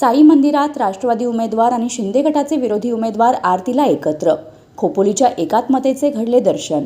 साई मंदिरात राष्ट्रवादी उमेदवार आणि शिंदे गटाचे विरोधी उमेदवार आरतीला एकत्र. खोपोलीच्या एकात्मतेचे घडले दर्शन.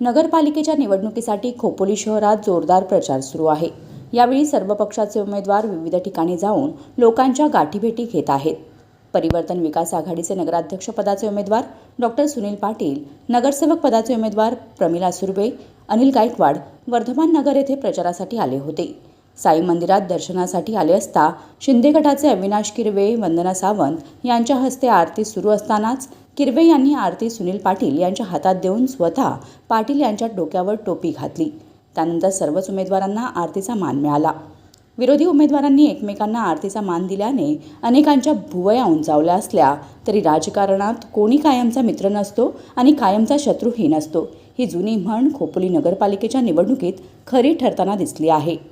नगरपालिकेच्या निवडणुकीसाठी खोपोली शहरात जोरदार प्रचार सुरू आहे. यावेळी सर्व पक्षाचे उमेदवार विविध ठिकाणी जाऊन लोकांच्या गाठीभेटी घेत आहेत. परिवर्तन विकास आघाडीचे नगराध्यक्षपदाचे उमेदवार डॉक्टर सुनील पाटील नगरसेवक पदाचे उमेदवार प्रमिला सुर्वे अनिल गायकवाड वर्धमान नगर येथे प्रचारासाठी आले होते. साई मंदिरात दर्शनासाठी आले असता शिंदे गटाचे अविनाश किरवे वंदना सावंत यांच्या हस्ते आरती सुरू असतानाच किरवे यांनी आरती सुनील पाटील यांच्या हातात देऊन स्वतः पाटील यांच्या डोक्यावर टोपी घातली. त्यानंतर सर्वच उमेदवारांना आरतीचा मान मिळाला. विरोधी उमेदवारांनी एकमेकांना आरतीचा मान दिल्याने अनेकांच्या भुवया उंचावल्या असल्या तरी राजकारणात कोणी कायमचा मित्र नसतो आणि कायमचा शत्रूही नसतो. ही जुनी म्हण खोपोली नगरपालिकेच्या निवडणुकीत खरी ठरताना दिसली आहे.